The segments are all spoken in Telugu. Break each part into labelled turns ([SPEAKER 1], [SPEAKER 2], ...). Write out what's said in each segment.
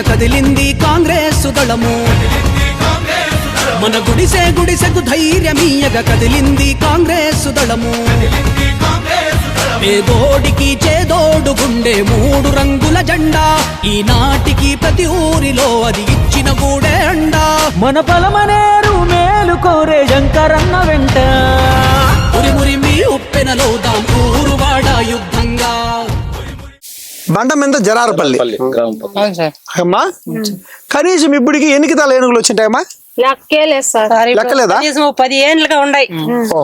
[SPEAKER 1] కదిలింది కాంగ్రెస్ దళము. మన గుడిసె గుడిసెకు ధైర్యమీయగ కదిలింది కాంగ్రెస్ దళము. పేదోడికి చేదోడు గుండె మూడు రంగుల జెండా. ఈనాటికి ప్రతి ఊరిలో అది ఇచ్చిన గూడే అండా.
[SPEAKER 2] మన బలమనేరు మేలు కోరే శంకరన్న వెంట.
[SPEAKER 1] ఉరిమురి మీ ఉప్పెనలో దాం ఊరువాడ యుద్ధంగా.
[SPEAKER 3] బండ మీద జరారపల్లి అమ్మా కనీసం ఇప్పటికి ఎన్ని కితాల ఏనుగులు వచ్చింటాయమ్మా?
[SPEAKER 4] లెక్కేలేదు పది ఏండ్లుగా ఉన్నాయి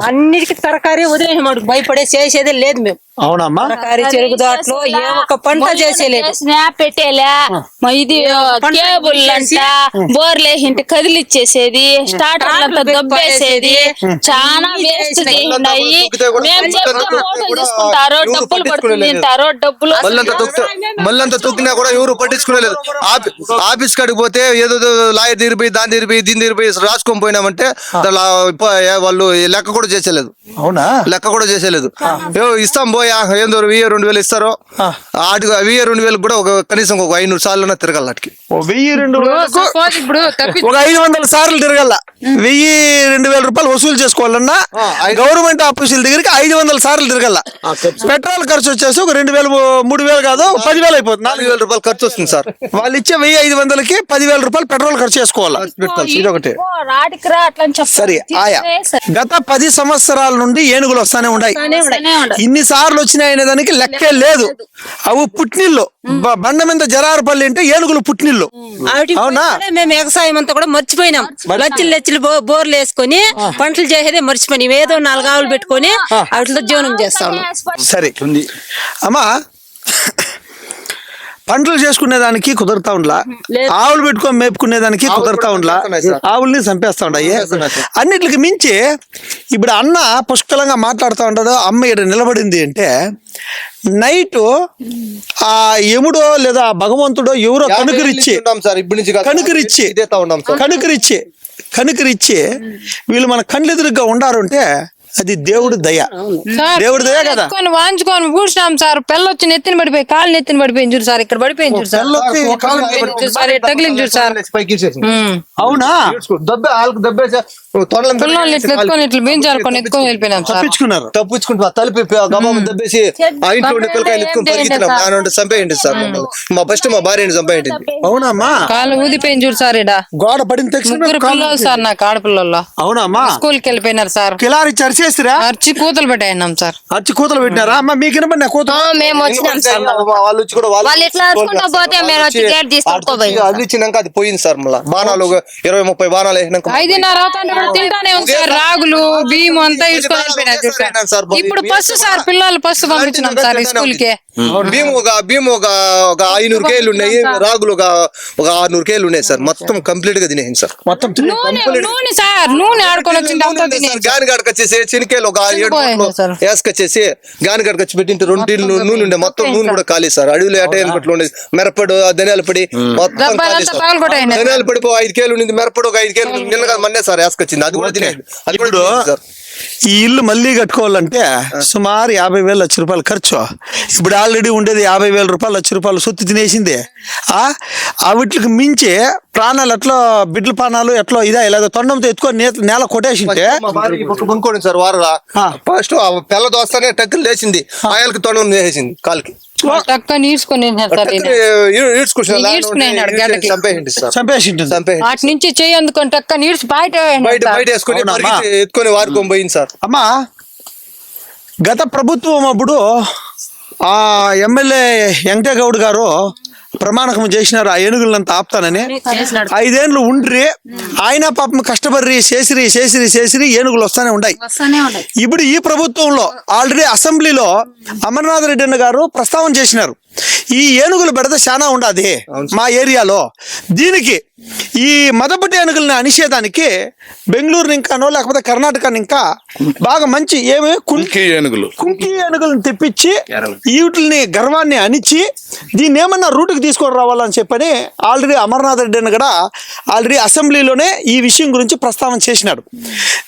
[SPEAKER 4] అన్నిటికీ తరకారీ వదిలేసి మాకు భయపడే చేసేదే లేదు మేము.
[SPEAKER 3] అవునమ్మా.
[SPEAKER 4] తరకారీ చెరుకు దాంట్లో ఏ ఒక్క పంట చేసేలేదు.
[SPEAKER 5] స్నాప్ పెట్టేలే మా ఇది కేబుల్ అంట బోర్లు వేసింటే కదిలిచ్చేసేది స్టార్టర్లు అంతా దొబ్బేసేది చాలా వేస్ట్ చేసినాయి మేము చెప్తే ఫోటోలు తీసుకుంటారు డబ్బులు పడుతుంది తింటారు డబ్బులు
[SPEAKER 6] మళ్ళంతా తొక్కి మళ్ళంతా తొక్కినా కూడా ఎవరు పట్టించుకోలేదు. ఆఫీ- ఆఫీస్ కాడికి పోతే ఏదో లాయర్ తీరిపోయి దాని తీరిపోయి దీని తీరిపోయి రాసుకొని పోయినామంటే వాళ్ళు లెక్క కూడా చేసేలేదు
[SPEAKER 3] అవునా?
[SPEAKER 6] లెక్క కూడా చేసేలేదు ఇస్తాం పోయా ఏందో వెయ్యి రెండు వేలు ఇస్తారో? ఆటి వెయ్యి రెండు వేలు కూడా ఒక కనీసం ఒక ఐనూరు సార్లు తిరగాలి వాటికి
[SPEAKER 3] ఓ వెయ్యి రెండు ఒక ఐదు వందల సార్లు తిరగల. వెయ్యి రెండు వేల రూపాయలు వసూలు చేసుకోవాలన్నా గవర్నమెంట్ ఆఫీసుల దగ్గరికి ఐదు వందల సార్లు తిరగల. పెట్రోల్ ఖర్చు వచ్చేసి ఒక రెండు వేలు మూడు వేలు కాదు పదివేలు అయిపోతుంది.
[SPEAKER 6] నాలుగు వేల రూపాయలు ఖర్చు వస్తుంది సార్.
[SPEAKER 3] వాళ్ళు ఇచ్చే వెయ్యి ఐదు వందలకి పదివేల రూపాయలు పెట్రోల్ ఖర్చు చేసుకోవాలి.
[SPEAKER 5] అట్లా అని చెప్పాలి.
[SPEAKER 3] సరే ఆయా. గత పది సంవత్సరాల నుండి ఏనుగులు వస్తానే ఉన్నాయి. ఇన్ని సార్లు వచ్చినాయనే దానికి లెక్కే లేదు అవి పుట్టినిల్లు బండ మీద జరారపల్లి అంటే ఏనుగులు పుట్టినిల్లు అవునా?
[SPEAKER 4] మేము వ్యవసాయం అంతా కూడా మర్చిపోయినాం లచ్చలు లచ్చలు బోర్లు వేసుకొని పంటలు చేసేదే మర్చిపోయినాం ఏదో నాలుగు ఆవులు పెట్టుకొని వాటితో జీవనం చేస్తా ఉన్నాం
[SPEAKER 3] సరే అమ్మా పంటలు చేసుకునే దానికి కుదరతా ఉండలా. ఆవులు పెట్టుకొని మేపుకునే దానికి కుదరతా ఉండలా. ఆవుల్ని చంపేస్తా ఉండాయి అన్నిటికి మించి ఇప్పుడు అన్న పుష్కలంగా మాట్లాడుతూ ఉండదు అమ్మ ఇక్కడ నిలబడింది అంటే నైట్ ఆ యముడో లేదా భగవంతుడో ఎవరో కనుకరిచ్చి
[SPEAKER 6] ఉంటాం సార్ ఇప్పటి నుంచి కాదు.
[SPEAKER 3] కనుకరిచ్చి కనుకరిచ్చి కనుకరిచ్చి వీళ్ళు మన కళ్ళెదురుగా ఉండారు అంటే అది దేవుడి దయ. దేవుడి దయ కదా?
[SPEAKER 7] వాంచుకొని పూడ్చినాం సార్. పిల్ల వచ్చి నెత్తిన పడిపోయి కాలు నెత్తిన పడిపోయింది చూడు సార్. ఇక్కడ పడిపోయింది చూడు సార్. తగిలింది చూడు సార్.
[SPEAKER 3] అవునా?
[SPEAKER 6] దబ్బే వాళ్ళకి దబ్బేసా
[SPEAKER 3] తప్పించుకున్నారు.
[SPEAKER 6] తప్పించుకుంటా తలిపి గబాబు దబ్బేసి ఆ ఇంట్లో ఉండే పిల్లకాయలు ఎత్తుకొని పరిగెత్తినాం నాన్న ఉంటే చంపేయండి సార్. మా ఫస్ట్ మా భార్యని చంపేయండి
[SPEAKER 3] అవునమ్మా.
[SPEAKER 7] కాలు ఊదిపోయింది చూడు సార్ ఇడ
[SPEAKER 3] గోడ పడిన
[SPEAKER 7] పిల్లలు సార్ నాకు ఆడపిల్లల్లో
[SPEAKER 3] అవునమ్మా.
[SPEAKER 7] స్కూల్కి వెళ్ళిపోయినారు సార్.
[SPEAKER 3] కిలారి చరిచేసిరా?
[SPEAKER 7] అరిచి కూతలు పెట్టాయినాం సార్.
[SPEAKER 3] అచ్చి కూతలు పెట్టినారా? అమ్మా మీకు వినపడిన కూతురు
[SPEAKER 5] మేము వచ్చినాం సార్.
[SPEAKER 6] వాళ్ళు వచ్చి కూడా
[SPEAKER 5] వాళ్ళు ఇట్లా అరుచుకుంటా పోతే మేము వచ్చి గేట్ తీసుకొని
[SPEAKER 6] అది ఇచ్చినాక అది పోయింది సార్ మళ్ళా. బాణాలు ఇరవై ముప్పై బాణాలు వేసినాక
[SPEAKER 7] ఐదున్నర అవుతాంటే కూడా తింటానే ఉంది సార్ రాగులు బియ్యం అంతా ఇసుకొని వెళ్ళిపోయినారు చూడు సార్ ఇప్పుడు పసు సార్ పిల్లలు పసు పంపించినాం సార్ స్కూల్కి
[SPEAKER 6] భీము ఒక భీము ఒక ఒక ఐనూరు కేలు ఉన్నాయి. రాగులు ఒక ఒక ఆరునూరు కేలు ఉన్నాయి సార్. మొత్తం కంప్లీట్గా తినేయండి సార్.
[SPEAKER 3] మొత్తం
[SPEAKER 7] నూనె సార్ నూనె ఆడుకొని వచ్చింది
[SPEAKER 6] గాని గడక వచ్చేసి చెనికేలు ఒక ఏడు. వేసుకొచ్చేసి గాని గడక వచ్చి పెట్టింటే రెండు నూనె ఉండే మొత్తం నూనె కూడా ఖాళీ సార్. అడవిలో ఎట పట్లు ఉండేది మిరపడు ఆ ధనియాల పొడి మొత్తం. ధనియాల పొడి ఐదు కేలు ఉండింది మిరపడు ఒక ఐదు కేలు నిన్న కాదు మొన్నే సార్ వేసుకొచ్చింది అది కూడా అది కూడా
[SPEAKER 3] ఇప్పుడు ఈ ఇల్లు మళ్ళీ కట్టుకోవాలంటే సుమారు యాభై వేలు లక్ష రూపాయలు ఖర్చు. ఇప్పుడు ఆల్రెడీ ఉండేది యాభై వేల రూపాయలు లక్ష రూపాయలు సొత్తు తినేసింది. వీటికి మించి ప్రాణాలు ఎట్లా బిడ్ల ప్రాణాలు ఎట్లా ఇదా ఇలాగ తొండంతో ఎత్తుకొని నేల కొట్టేసింటే
[SPEAKER 6] కొనుక్కోండి సార్ వారు ఫస్ట్ పిల్ల దోస్తానే టక్కులు లేచింది. ఆయనకి తొండం వేసేసింది కాలుకి.
[SPEAKER 7] టక్క
[SPEAKER 3] చంపేసింటుంది
[SPEAKER 7] వాటి నుంచి అందుకొని టక్క బయట
[SPEAKER 6] బయట బయట వేసుకొని
[SPEAKER 3] అవునమ్మా.
[SPEAKER 6] పరిగెత్తి ఎత్తుకొని వారుకొని పోయింది సార్.
[SPEAKER 3] అమ్మా గత ప్రభుత్వం అప్పుడు ఆ ఎమ్మెల్యే వెంకటగౌడ్ గారు ప్రమాణకం చేసినారు ఆ ఏనుగులంతా ఆపుతానని. ఐదేండ్లు ఉండ్రి ఆయన పాపం కష్టపడి చేసిరి చేసిరి చేసిరి ఏనుగులు వస్తానే ఉన్నాయి ఇప్పుడు ఈ ప్రభుత్వంలో ఆల్రెడీ అసెంబ్లీలో అమర్నాథ్ రెడ్డి అన్న గారు ప్రస్తావన చేసినారు. ఈ ఏనుగులు బెడద చాలా ఉండాది మా ఏరియాలో. దీనికి ఈ మదపటి ఏనుగుల్ని అనిషేధానికి బెంగళూరు ఇంకానో లేకపోతే కర్ణాటక ఇంకా బాగా మంచి ఏమి కుంకి
[SPEAKER 8] ఏనుగులు.
[SPEAKER 3] కుంకి ఏనుగులను తెప్పించి వీటిని గర్వాన్ని అణిచి దీన్ని ఏమన్నా రూట్కి తీసుకొని రావాలని చెప్పని ఆల్రెడీ అమర్నాథ్ రెడ్డి అని కూడా ఆల్రెడీ అసెంబ్లీలోనే ఈ విషయం గురించి ప్రస్తావన చేసినాడు.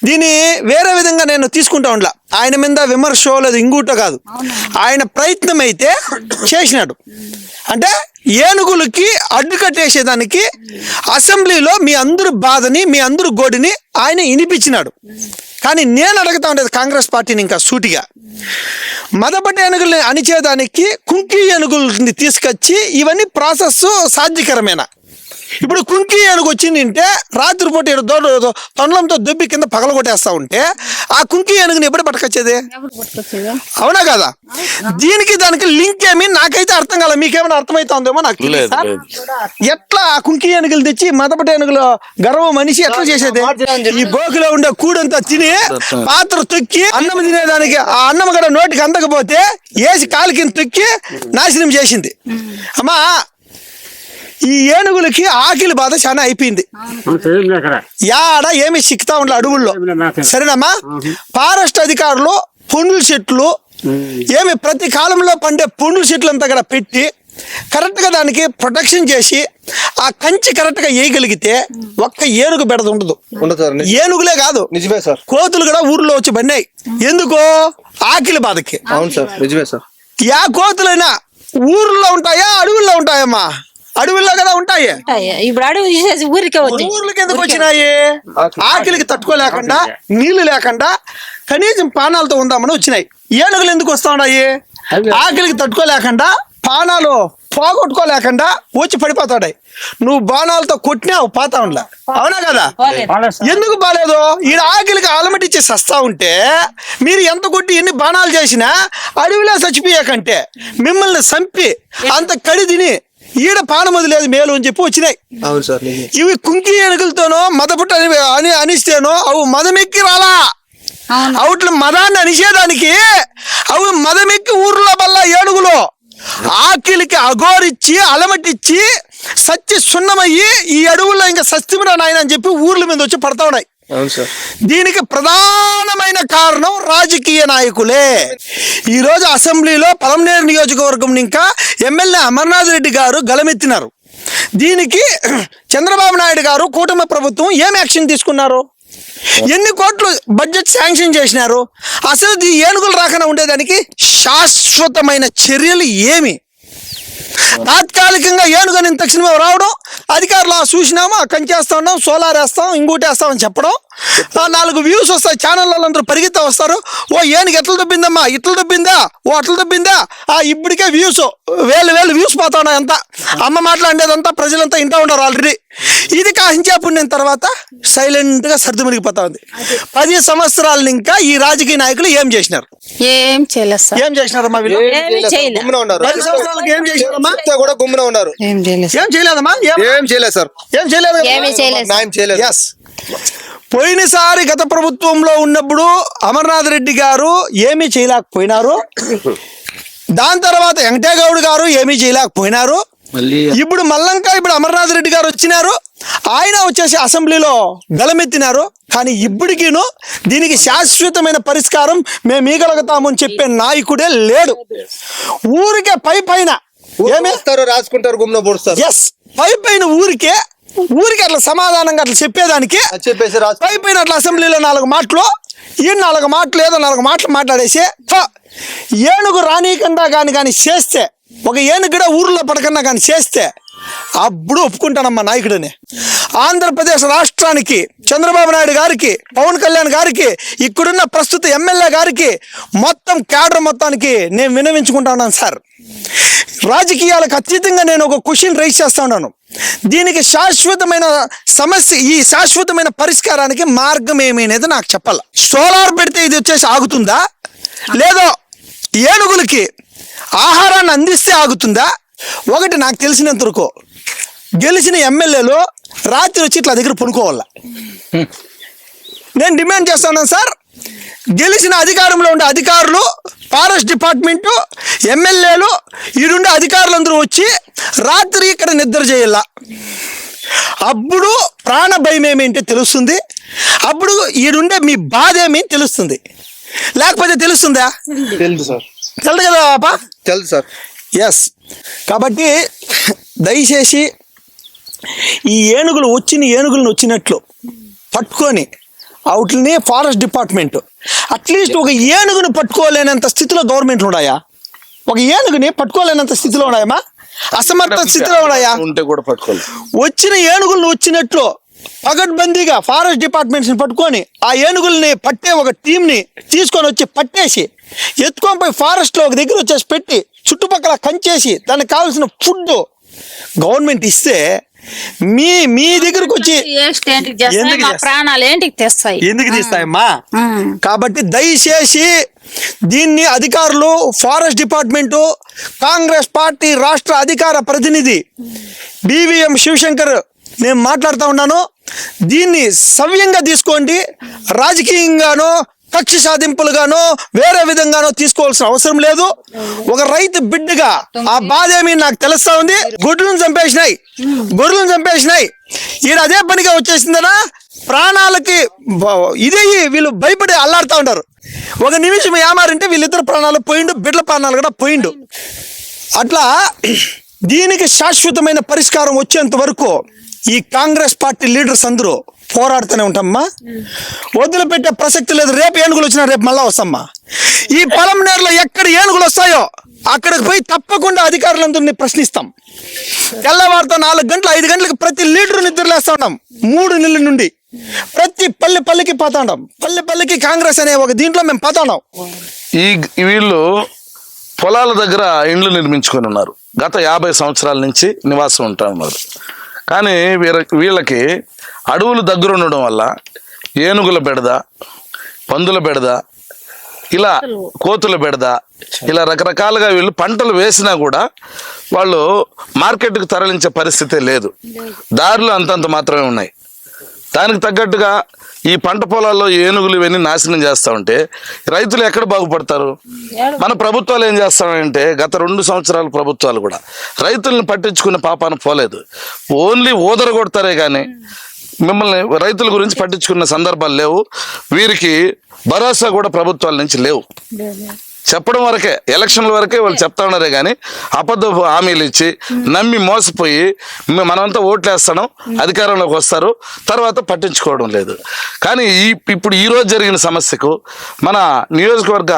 [SPEAKER 3] దీన్ని వేరే విధంగా నేను తీసుకుంటా ఉండలా. ఆయన మీద విమర్శ లేదు ఇంకూట కాదు. ఆయన ప్రయత్నం అయితే చేసినాడు. అంటే ఏనుగులకి అడ్డుకట్టేసేదానికి అసెంబ్లీలో మీ అందరు బాధని మీ అందరు గోడిని ఆయన వినిపించినాడు. కానీ నేను అడుగుతా ఉండేది కాంగ్రెస్ పార్టీని ఇంకా సూటిగా. మదపటి ఏనుగుల్ని అణిచేదానికి కుంకి ఏనుగుల్ని తీసుకొచ్చి ఇవన్నీ ప్రాసెస్ సాధ్యకరమేనా? ఇప్పుడు కుంకి ఏనుగు వచ్చింది అంటే రాత్రిపూట తొండలంతో దొబ్బి కింద పగలగొట్టేస్తా ఉంటే ఆ కుంకి ఏనుగుని ఎప్పుడు పట్టుకొచ్చేది? అవునా కదా? దీనికి దానికి లింక్ ఏమి? నాకైతే అర్థం కాలే. మీకేమైనా అర్థమైతుందేమో నాకు తెలియదు సార్. ఎట్లా ఆ కుంకి ఏనుగులు తెచ్చి మదపటి ఏనుగులు గర్వం మనిషి ఎట్లా చేసేది? ఈ గోకులో ఉండే కూడంతా తిని పాత్ర తొక్కి అన్నం తినేదానికి ఆ అన్నం కూడా నోటికి అందకపోతే వేసి కాలు కింద తొక్కి నాశనం చేసింది. అమ్మా ఈ ఏనుగులకి ఆకిలి బాధ చాలా అయిపోయింది. యాడ ఏమి సిక్తా ఉండే అడవుల్లో. సరేనమ్మా? ఫారెస్ట్ అధికారులు పుండ్ల చెట్లు ఏమి ప్రతి కాలంలో పండే పుండ్ల చెట్లు అంతా కూడా పెట్టి కరెక్ట్గా దానికి ప్రొటెక్షన్ చేసి ఆ కంచి కరెక్ట్గా వేయగలిగితే ఒక్క ఏనుగు బెడద ఉండదు.
[SPEAKER 6] ఉండదు సార్ నిజ-
[SPEAKER 3] ఏనుగులే కాదు
[SPEAKER 6] నిజమే సార్.
[SPEAKER 3] కోతులు కూడా ఊర్లో వచ్చి పడినాయి ఎందుకో? ఆకిలి బాధకి.
[SPEAKER 6] అవును సార్ నిజమే సార్.
[SPEAKER 3] యా కోతులైనా ఊర్లో ఉంటాయా అడవుల్లో ఉంటాయమ్మా? అడవుల్లో కదా ఉంటాయి?
[SPEAKER 4] ఇప్పుడు అడుగు తీసేసి ఊరికే వచ్చి
[SPEAKER 3] ఊర్లకి ఎందుకు వచ్చినాయి? ఆకలికి తట్టుకోలేకుండా నీళ్ళు లేకుండా కనీసం పానాలతో ఉందామని వచ్చినాయి. ఏనుగులు ఎందుకు వస్తా ఉన్నాయి ఆకలికి తట్టుకోలేకుండా పానాలు పోగొట్టుకోలేకుండా వచ్చి పడిపోతాడాయి నువ్వు బాణాలతో కొట్టినావు పాతా ఉండలే అవునా కదా? ఎందుకు బాలేదు ఈడ ఆకలికి ఆలమటిచ్చి సస్తా ఉంటే మీరు ఎంత కొట్టి ఎన్ని బాణాలు చేసినా అడవిలో చచ్చిపోయాకంటే మిమ్మల్ని చంపి అంత కడి తిని ఈడ పానమది లేదు మేలు అని చెప్పి వచ్చినాయి.
[SPEAKER 6] అవును సార్
[SPEAKER 3] ఇవి కుంకి ఏనుగులతోనో మదపుట్ట అని అని అనిస్తేనో అవి మదమెక్కి రాలా. అవుట్ల మదాన్ని అనిసేదానికి అవి మదమెక్కి ఊర్లో బల్ల ఏనుగులు. ఆకిలికి అగోరిచ్చి అలమటిచ్చి సచ్చి సున్నమయ్యి ఈ అడవుల్లో ఇంకా సస్తిమిరా నాయన అని చెప్పి ఊర్ల మీద వచ్చి పడతా ఉన్నాయి. దీనికి ప్రధానమైన కారణం రాజకీయ నాయకులే. ఈరోజు అసెంబ్లీలో పలమనేరు నియోజకవర్గం ఇంకా ఎమ్మెల్యే అమర్నాథ్ రెడ్డి గారు గలమెత్తినారు దీనికి చంద్రబాబు నాయుడు గారు కూటమి ప్రభుత్వం ఏం యాక్షన్ తీసుకున్నారు? ఎన్ని కోట్లు బడ్జెట్ శాంక్షన్ చేసినారు? అసలు ఈ ఏనుగులు రాకుండా ఉండేదానికి శాశ్వతమైన చర్యలు ఏమి? తాత్కాలికంగా ఏనుగని తక్షణమే రావడం అధికారులు చూసినామా కంచేస్తా ఉన్నాం సోలార్ వేస్తాం ఇంకోటి వేస్తామని చెప్పడం. ఆ నాలుగు వ్యూస్ వస్తాయి ఛానళ్ళలో అందరూ పరిగెత్తా వస్తారు. ఓ ఏనుగు ఎట్లా దొబ్బిందమ్మా? ఇట్లా దొబ్బిందా? ఓ అట్లా దొబ్బిందా? ఆ ఇప్పటికే వ్యూస్ వేలు వేలు వ్యూస్ పోతా ఉన్నాయి అంతా. అమ్మ మాట్లాడేదంతా ప్రజలంతా ఇంటా ఉన్నారు ఆల్రెడీ ఇది కాహించేపుడిన తర్వాత సైలెంట్గా సర్దుమణిగిపోతా ఉంది. పది సంవత్సరాలు ఇంకా ఈ రాజకీయ నాయకులు ఏం చేసినారు?
[SPEAKER 5] ఏం చేయలేదు సార్.
[SPEAKER 3] ఏం చేసినారమ్మా వీళ్ళు?
[SPEAKER 6] గుమ్మున ఉన్నారు.
[SPEAKER 3] పది సంవత్సరాలకి ఏం చేసినారమ్మా
[SPEAKER 6] కూడా గుమ్మున ఉన్నారు.
[SPEAKER 7] ఏం చేయలేదు
[SPEAKER 3] ఏం చేయలేదమ్మా ఏం?
[SPEAKER 6] ఏం చేయలేదు సార్.
[SPEAKER 3] ఏం చేయలేదు
[SPEAKER 6] న్యాయం చేయలేదు.
[SPEAKER 3] ఎస్ పోయినసారి గత ప్రభుత్వంలో ఉన్నప్పుడు అమర్నాథ్ రెడ్డి గారు ఏమీ చేయలేకపోయినారు. దాని తర్వాత వెంకటేగౌడ్ గారు ఏమీ చేయలేకపోయినారు. ఇప్పుడు మల్లంక ఇప్పుడు అమర్నాథ్ రెడ్డి గారు వచ్చినారు. ఆయన వచ్చేసి అసెంబ్లీలో గలమెత్తినారు కానీ ఇప్పటికీను దీనికి శాశ్వతమైన పరిష్కారం మేము ఈగలుగుతామని చెప్పే నాయకుడే లేడు. ఊరికే పై పైన
[SPEAKER 6] రాసుకుంటారు పొడుస్తారు.
[SPEAKER 3] ఎస్ పై పైన ఊరికే ఊరికి అట్లా సమాధానంగా అట్లా చెప్పేదానికి
[SPEAKER 6] చెప్పేసి రాసు
[SPEAKER 3] పై పైన అట్లా అసెంబ్లీలో నాలుగు మాటలు ఈ నాలుగు మాటలు ఏదో నాలుగు మాటలు మాట్లాడేసి "హ, ఏనుగు రానీకుండా కానీ కానీ చేస్తే ఒక ఏనుగుడ ఊర్లో పడకన్నా కానీ చేస్తే అప్పుడు ఒప్పుకుంటానమ్మా నాయకుడిని. ఆంధ్రప్రదేశ్ రాష్ట్రానికి చంద్రబాబు నాయుడు గారికి పవన్ కళ్యాణ్ గారికి ఇక్కడున్న ప్రస్తుత ఎమ్మెల్యే గారికి మొత్తం క్యాడర్ మొత్తానికి నేను వినవించుకుంటాను సార్. రాజకీయాలకు అతీతంగా నేను ఒక క్వశ్చన్ రైజ్ చేస్తా ఉన్నాను. దీనికి శాశ్వతమైన సమస్య ఈ శాశ్వతమైన పరిష్కారానికి మార్గం ఏమి అనేది నాకు చెప్పాలి. సోలార్ పెడితే ఇది వచ్చేసి ఆగుతుందా? లేదో ఏనుగులకి ఆహారాన్ని అందిస్తే ఆగుతుందా? ఒకటి నాకు తెలిసినంత వరకు గెలిచిన ఎమ్మెల్యేలు రాత్రి వచ్చి ఇట్లా దగ్గర పనుకోవాల నేను డిమాండ్ చేస్తాను సార్ గెలిచిన అధికారంలో ఉండే అధికారులు ఫారెస్ట్ డిపార్ట్మెంటు ఎమ్మెల్యేలు ఈడుండే అధికారులందరూ వచ్చి రాత్రి ఇక్కడ నిద్ర చేయాల? అప్పుడు ప్రాణ భయం ఏమేంటో తెలుస్తుంది. అప్పుడు ఈడుండే మీ బాధ ఏమి తెలుస్తుంది. లేకపోతే తెలుస్తుందా?
[SPEAKER 6] తెలుసు సార్.
[SPEAKER 3] తెలుదు కదా పాపా?
[SPEAKER 6] తెలుసు సార్.
[SPEAKER 3] ఎస్ కాబట్టి దయచేసి ఈ ఏనుగులు వచ్చిన ఏనుగులను వచ్చినట్లు పట్టుకొని అవుట్లని ఫారెస్ట్ డిపార్ట్మెంట్. అట్లీస్ట్ ఒక ఏనుగును పట్టుకోలేనంత స్థితిలో గవర్నమెంట్లు ఉన్నాయా? ఒక ఏనుగుని పట్టుకోలేనంత స్థితిలో ఉన్నాయమ్మా? అసమర్థ స్థితిలో ఉన్నాయా?
[SPEAKER 8] ఉంటే కూడా పట్టుకోలేదు.
[SPEAKER 3] వచ్చిన ఏనుగులను వచ్చినట్లు పగడ్బందీగా ఫారెస్ట్ డిపార్ట్మెంట్స్ పట్టుకొని ఆ ఏనుగుల్ని పట్టే ఒక టీం ని తీసుకొని వచ్చి పట్టేసి ఎత్తుకొని పోయి ఫారెస్ట్లో ఒక దగ్గర వచ్చేసి పెట్టి చుట్టుపక్కల కంచేసి దానికి కావాల్సిన ఫుడ్ గవర్నమెంట్ ఇస్తే మీ మీ దగ్గరకు వచ్చి ఎందుకు?
[SPEAKER 5] ప్రాణాలు ఏంటికి తెస్తాయి?
[SPEAKER 3] ఎందుకు తీస్తాయమ్మా. కాబట్టి దయచేసి దీన్ని అధికారులు ఫారెస్ట్ డిపార్ట్మెంటు కాంగ్రెస్ పార్టీ రాష్ట్ర అధికార ప్రతినిధి బివిఎం శివశంకర్ నేను మాట్లాడుతూ ఉన్నాను. దీన్ని సవ్యంగా తీసుకోండి. రాజకీయంగానో కక్ష సాధింపులుగానో వేరే విధంగానో తీసుకోవాల్సిన అవసరం లేదు. ఒక రైతు బిడ్డగా ఆ బాధ ఏమి నాకు తెలుస్తా ఉంది. గొడ్లను చంపేసినాయి. గొర్రెలను చంపేసినాయి. ఈయన అదే పనిగా వచ్చేసిందనా? ప్రాణాలకి ఇదే వీళ్ళు భయపడి అల్లాడుతూ ఉంటారు ఒక నిమిషం ఏమారంటే వీళ్ళిద్దరు ప్రాణాలు పోయిండు బిడ్డల ప్రాణాలు కూడా పోయిండు. అట్లా దీనికి శాశ్వతమైన పరిష్కారం వచ్చేంత వరకు ఈ కాంగ్రెస్ పార్టీ లీడర్స్ అందరూ పోరాడుతూనే ఉంటామ్మా వదిలిపెట్టే ప్రసక్తి లేదు. రేపు ఏనుగులు వచ్చినా రేపు మళ్ళా వస్తామ్మా ఈ పొలం నేర్లో ఎక్కడ ఏనుగులు వస్తాయో అక్కడికి పోయి తప్పకుండా అధికారులందరినీ ప్రశ్నిస్తాం. తెల్లవారితో నాలుగు గంటలు ఐదు గంటలకు ప్రతి లీటర్ నిద్రలేస్తా ఉన్నాం మూడు నెలల నుండి ప్రతి పల్లె పల్లెకి పోతాండం పల్లె పల్లెకి కాంగ్రెస్ అనే ఒక దీంట్లో మేము పోతాండం
[SPEAKER 8] ఈ వీళ్ళు పొలాల దగ్గర ఇండ్లు నిర్మించుకొని ఉన్నారు. గత యాభై సంవత్సరాల నుంచి నివాసం ఉంటా ఉన్నారు. కానీ వీర వీళ్ళకి అడవులు దగ్గర ఉండడం వల్ల ఏనుగుల బెడద పందుల బెడద ఇలా కోతుల. బెడద ఇలా రకరకాలుగా వీళ్ళు పంటలు వేసినా కూడా వాళ్ళు మార్కెట్కి తరలించే పరిస్థితే లేదు. దారులు అంతంత మాత్రమే ఉన్నాయి. దానికి తగ్గట్టుగా ఈ పంట పొలాల్లో ఏనుగులు ఇవన్నీ నాశనం చేస్తా ఉంటే రైతులు ఎక్కడ బాగుపడతారు? మన ప్రభుత్వాలు ఏం చేస్తామంటే గత రెండు సంవత్సరాల ప్రభుత్వాలు కూడా రైతుల్ని పట్టించుకునే పాపాన పోలేదు. ఓన్లీ ఊదర కొడతారే కానీ మిమ్మల్ని రైతుల గురించి పట్టించుకున్న సందర్భాలు లేవు. వీరికి భరోసా కూడా ప్రభుత్వాల నుంచి లేవు. చెప్పడం వరకే ఎలక్షన్ల వరకే వాళ్ళు చెప్తా ఉన్నారే కానీ అబద్ధపు హామీలు ఇచ్చి నమ్మి మోసపోయి మనమంతా ఓట్లు వేస్తాం అధికారంలోకి వస్తారు తర్వాత పట్టించుకోవడం లేదు. కానీ ఈ ఇప్పుడు ఈరోజు జరిగిన సమస్యకు మన నియోజకవర్గ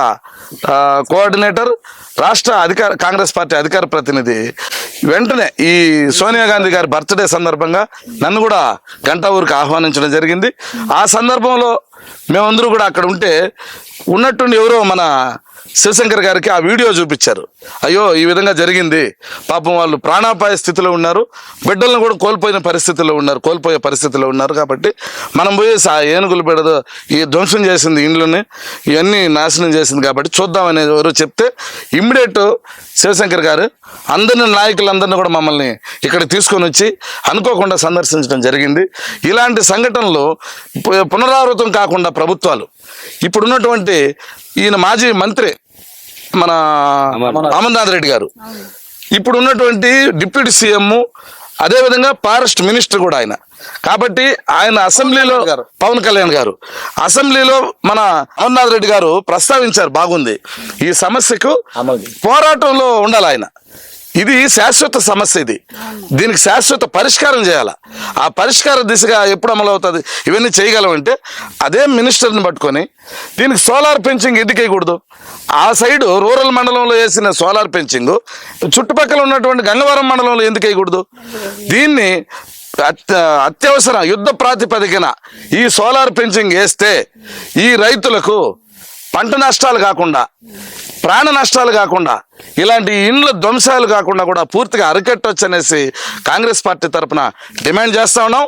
[SPEAKER 8] కోఆర్డినేటర్ రాష్ట్ర అధికార కాంగ్రెస్ పార్టీ అధికార ప్రతినిధి వెంటనే ఈ సోనియా గాంధీ గారి బర్త్డే సందర్భంగా నన్ను కూడా గంటా ఊరికి ఆహ్వానించడం జరిగింది. ఆ సందర్భంలో మేమందరూ కూడా అక్కడ ఉంటే ఉన్నట్టుండి ఎవరో మన శివశంకర్ గారికి ఆ వీడియో చూపించారు. అయ్యో ఈ విధంగా జరిగింది. పాపం వాళ్ళు ప్రాణాపాయ స్థితిలో ఉన్నారు. బిడ్డలను కూడా కోల్పోయిన పరిస్థితిలో ఉన్నారు. కోల్పోయే పరిస్థితిలో ఉన్నారు కాబట్టి మనం పోయి ఆ ఏనుగులు బిడ్డ ఈ ధ్వంసం చేసింది ఇండ్లని ఇవన్నీ నాశనం చేసింది కాబట్టి చూద్దామని ఎవరు చెప్తే ఇమ్మీడియట్ శివశంకర్ గారు అందరిని నాయకులందరినీ కూడా మమ్మల్ని ఇక్కడ తీసుకొని వచ్చి అనుకోకుండా సందర్శించడం జరిగింది. ఇలాంటి సంఘటనలు పునరావృతం కాకుండా ప్రభుత్వాలు ఇప్పుడున్నటువంటి ఈయన మాజీ మంత్రి మన అమర్నాథ్. రెడ్డి గారు. ఇప్పుడు ఉన్నటువంటి డిప్యూటీ సీఎం అదేవిధంగా ఫారెస్ట్ మినిస్టర్ కూడా ఆయన. కాబట్టి ఆయన అసెంబ్లీలో పవన్ కళ్యాణ్ గారు. అసెంబ్లీలో మన అమర్నాథ్ రెడ్డి గారు ప్రస్తావించారు బాగుంది. ఈ సమస్యకు పోరాటంలో ఉండాలి ఆయన. ఇది శాశ్వత సమస్య ఇది. దీనికి శాశ్వత పరిష్కారం చేయాలి? ఆ పరిష్కార దిశగా ఎప్పుడు అమలు అవుతుంది? ఇవన్నీ చేయగలమంటే అదే మినిస్టర్ని పట్టుకొని దీనికి సోలార్ పెంచింగ్ ఎందుకు వేయకూడదు? ఆ సైడ్ రూరల్ మండలంలో వేసిన సోలార్ పెంచింగ్ చుట్టుపక్కల ఉన్నటువంటి గంగవరం మండలంలో ఎందుకు వేయకూడదు? దీన్ని అత్య- అత్యవసర యుద్ధ ప్రాతిపదికన ఈ సోలార్ పెంచింగ్ వేస్తే ఈ రైతులకు పంట నష్టాలు కాకుండా ప్రాణ నష్టాలు కాకుండా ఇలాంటి ఇండ్ల ధ్వంసాలు కాకుండా కూడా పూర్తిగా అరికట్టొచ్చు అనేసి కాంగ్రెస్ పార్టీ తరపున డిమాండ్ చేస్తా ఉన్నాం.